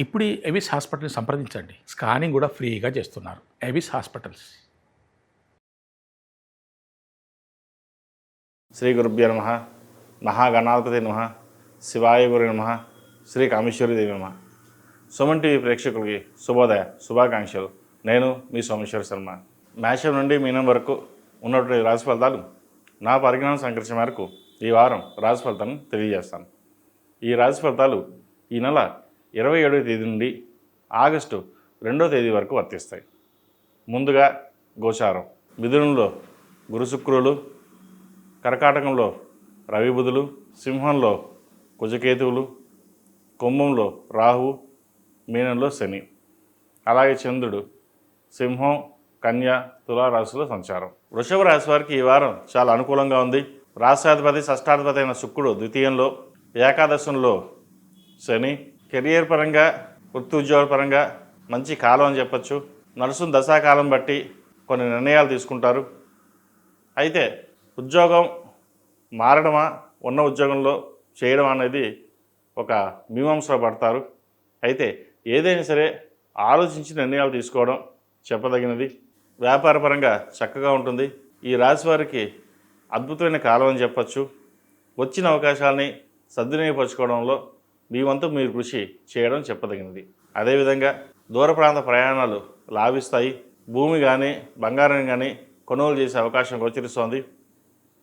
ఇప్పుడు ఎవిస్ హాస్పిటల్ని సంప్రదించండి. స్కానింగ్ కూడా ఫ్రీగా చేస్తున్నారు. Avis hospitals. శ్రీ గురుభ్యో నమ. మహాగణాధిపతి నమ. శివాయ గురు నమ. శ్రీ కామేశ్వరిదేవి నమ. సుమన్ టీవీ ప్రేక్షకులకి శుభోదయ శుభాకాంక్షలు. నేను మీ సోమేశ్వర శర్మ. మేషం నుండి మీనం వరకు ఉన్నటువంటి రాశి ఫలితాలు నా పరిజ్ఞానం సంకరించిన మేరకు ఈ వారం రాశి ఫలితాలను తెలియజేస్తాను. ఈ రాశి ఫలితాలు ఈ నెల ఇరవై ఏడవ తేదీ నుండి ఆగస్టు రెండవ తేదీ వరకు వర్తిస్తాయి. ముందుగా గోచారం మిథునంలో గురు శుక్రులు కర్కాటకంలో రవిబుధులు సింహంలో కుజకేతువులు కుంభంలో రాహు మీనంలో శని. అలాగే చంద్రుడు సింహం కన్య తులారాశిలో సంచారం. వృషభ రాశి వారికి ఈ వారం చాలా అనుకూలంగా ఉంది. రాష్ట్రాధిపతి షష్టాధిపతి అయిన శుక్రుడు ద్వితీయంలో ఏకాదశంలో శని కెరియర్ పరంగా వృత్తి ఉద్యోగాల పరంగా మంచి కాలం అని చెప్పచ్చు. నడుస్తున్న దశాకాలం బట్టి కొన్ని నిర్ణయాలు తీసుకుంటారు. అయితే ఉద్యోగం మారడమా ఉన్న ఉద్యోగంలో చేయడం అనేది ఒక మీమాంసలో పడతారు. అయితే ఏదైనా సరే ఆలోచించి నిర్ణయాలు తీసుకోవడం చెప్పదగినది. వ్యాపారపరంగా చక్కగా ఉంటుంది. ఈ రాశి వారికి అద్భుతమైన కాలం అని చెప్పచ్చు. వచ్చిన అవకాశాలని సద్వినియోగపరచుకోవడంలో మీ వంతు మీరు కృషి చేయడం చెప్పదగినది. అదేవిధంగా దూర ప్రాంత ప్రయాణాలు లాభిస్తాయి. భూమి కానీ బంగారం కానీ కొనుగోలు చేసే అవకాశం గోచరిస్తోంది.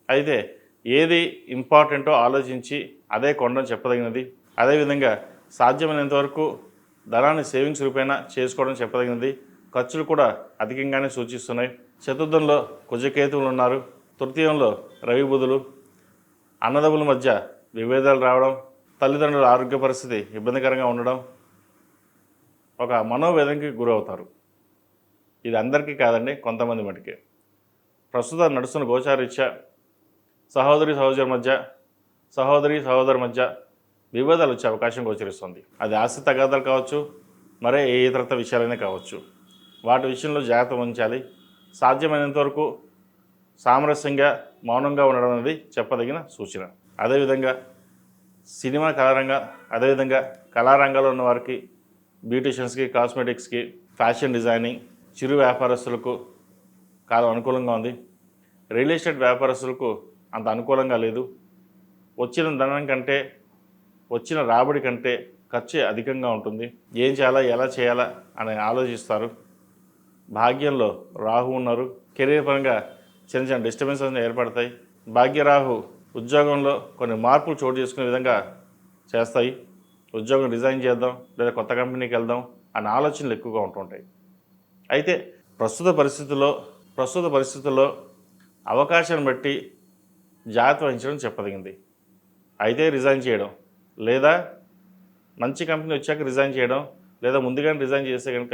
అయితే ఏది ఇంపార్టెంటో ఆలోచించి అదే కొనడం చెప్పదగినది. అదేవిధంగా సాధ్యమైనంత వరకు ధనాన్ని సేవింగ్స్ రూపేణా చేసుకోవడం చెప్పదగినది. ఖర్చులు కూడా అధికంగానే సూచిస్తున్నాయి. చతుర్థంలో కుజకేతువులు ఉన్నారు. తృతీయంలో రవి బుధులు. అన్నదమ్ముల మధ్య విభేదాలు రావడం తల్లిదండ్రుల ఆరోగ్య పరిస్థితి ఇబ్బందికరంగా ఉండడం ఒక మనోవేదనకి గురవుతారు. ఇది అందరికీ కాదండి కొంతమంది మటుకే. ప్రస్తుతం నడుస్తున్న గోచారీత్యా సహోదరి సహోదరి మధ్య సహోదరి సహోదరు మధ్య వివాదాలు వచ్చే అవకాశం గోచరిస్తుంది. అది ఆస్తి తగాదాలు కావచ్చు మరే ఏ ఇతరత విషయాలైనా కావచ్చు. వాటి విషయంలో జాగ్రత్త వహించాలి సాధ్యమైనంత వరకు సామరస్యంగా మౌనంగా ఉండడం అనేది చెప్పదగిన సూచన. అదేవిధంగా సినిమా కళారంగ అదేవిధంగా కళారంగంలో ఉన్న వారికి బ్యూటిషియన్స్కి కాస్మెటిక్స్కి ఫ్యాషన్ డిజైనింగ్ చిరు వ్యాపారస్తులకు కాలం అనుకూలంగా ఉంది. రియల్ ఎస్టేట్ వ్యాపారస్తులకు అంత అనుకూలంగా లేదు. వచ్చిన ధనం కంటే వచ్చిన రాబడి కంటే ఖర్చు అధికంగా ఉంటుంది. ఏం చేయాలా ఎలా చేయాలా అని ఆలోచిస్తారు. భాగ్యంలో రాహు ఉన్నారు. కెరీర్ పరంగా చిన్న చిన్న డిస్టర్బెన్సెస్ ఏర్పడతాయి. భాగ్యరాహు ఉద్యోగంలో కొన్ని మార్పులు చోటు చేసుకునే విధంగా చేస్తాయి. ఉద్యోగం రిజైన్ చేద్దాం లేదా కొత్త కంపెనీకి వెళ్దాం అనే ఆలోచనలు ఎక్కువగా ఉంటుంటాయి. అయితే ప్రస్తుత పరిస్థితుల్లో ప్రస్తుత పరిస్థితుల్లో అవకాశాన్ని బట్టి జాగ్రత్త వహించడం చెప్పదగింది. అయితే రిజైన్ చేయడం లేదా మంచి కంపెనీ వచ్చాక రిజైన్ చేయడం లేదా ముందుగానే రిజైన్ చేస్తే కనుక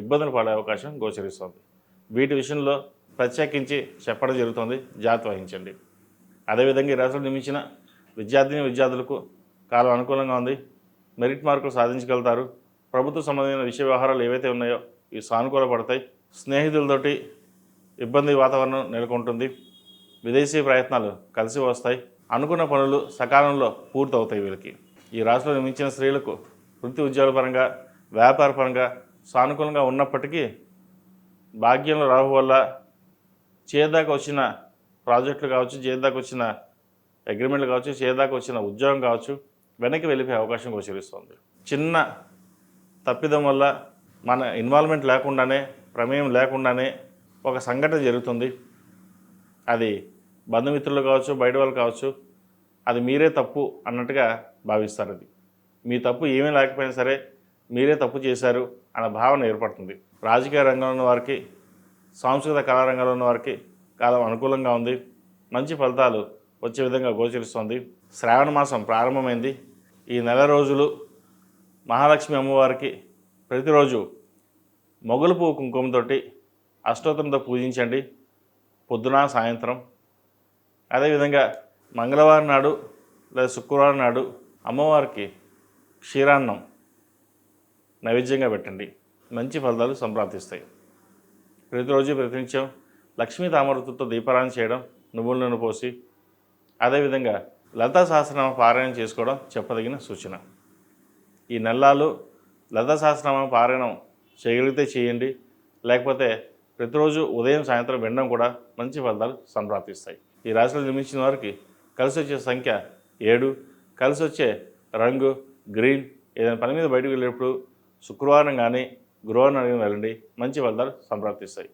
ఇబ్బందులు పడే అవకాశం గోచరిస్తుంది. వీటి విషయంలో ప్రత్యేకించి చెప్పడం జరుగుతుంది. జాగ్రత్త వహించండి. అదేవిధంగా ఈ రాష్ట్రంలో నియమించిన విద్యార్థిని విద్యార్థులకు కాలం అనుకూలంగా ఉంది. మెరిట్ మార్కులు సాధించగలుగుతారు. ప్రభుత్వ సంబంధమైన విషయ వ్యవహారాలు ఏవైతే ఉన్నాయో ఇవి సానుకూల పడతాయి స్నేహితులతోటి ఇబ్బంది వాతావరణం నెలకొంటుంది. విదేశీ ప్రయత్నాలు కలిసి వస్తాయి. అనుకున్న పనులు సకాలంలో పూర్తవుతాయి వీళ్ళకి. ఈ రాష్ట్రంలో నిర్మించిన స్త్రీలకు వృత్తి ఉద్యోగ పరంగా వ్యాపార పరంగా సానుకూలంగా ఉన్నప్పటికీ భాగ్యంలో రాహు వల్ల చేదాకా వచ్చిన ప్రాజెక్టులు కావచ్చు చేయదాకా వచ్చిన అగ్రిమెంట్లు కావచ్చు చేయదాకా వచ్చిన ఉద్యోగం కావచ్చు వెనక్కి వెళ్ళిపోయే అవకాశం గోచరిస్తుంది చిన్న తప్పిదం వల్ల మన ఇన్వాల్వ్మెంట్ లేకుండానే ప్రమేయం లేకుండానే ఒక సంఘటన జరుగుతుంది. అది బంధుమిత్రులు కావచ్చు బయట వాళ్ళు కావచ్చు అది మీరే తప్పు అన్నట్టుగా భావిస్తారు అది. మీ తప్పు ఏమీ లేకపోయినా సరే మీరే తప్పు చేశారు అన్న భావన ఏర్పడుతుంది. రాజకీయ రంగంలో ఉన్న వారికి సాంస్కృతిక కళారంగంలో ఉన్న వారికి కాలం అనుకూలంగా ఉంది. మంచి ఫలితాలు వచ్చే విధంగా గోచరిస్తోంది. శ్రావణ మాసం ప్రారంభమైంది. ఈ నెల రోజులు మహాలక్ష్మి అమ్మవారికి ప్రతిరోజు మొగలు పువ్వు కుంకుమతోటి అష్టోత్తరంతో పూజించండి. పొద్దున సాయంత్రం. అదేవిధంగా మంగళవారం నాడు లేదా శుక్రవారం నాడు అమ్మవారికి క్షీరాన్నం నైవేద్యంగా పెట్టండి. మంచి ఫలితాలు సంప్రాప్తిస్తాయి. ప్రతిరోజు ప్రతినిత్యం లక్ష్మీ తామరతుతో దీపారాయణ చేయడం నువ్వుల నూనె పోసి అదేవిధంగా లతా సహస్రనామ పారాయణం చేసుకోవడం చెప్పదగిన సూచన. ఈ నెలలు లతా సహస్రనామ పారాయణం చేయగలిగితే చేయండి. లేకపోతే ప్రతిరోజు ఉదయం సాయంత్రం వినడం కూడా మంచి ఫలితాలు సంప్రాప్తిస్తాయి. ఈ రాశిలో నిర్మించిన వారికి కలిసి వచ్చే సంఖ్య ఏడు. కలిసి వచ్చే రంగు గ్రీన్. ఏదైనా పని మీద బయటకు వెళ్ళేటప్పుడు శుక్రవారం కానీ గురువారం కానీ వెళ్ళండి. మంచి ఫలితాలు సంప్రాప్తిస్తాయి.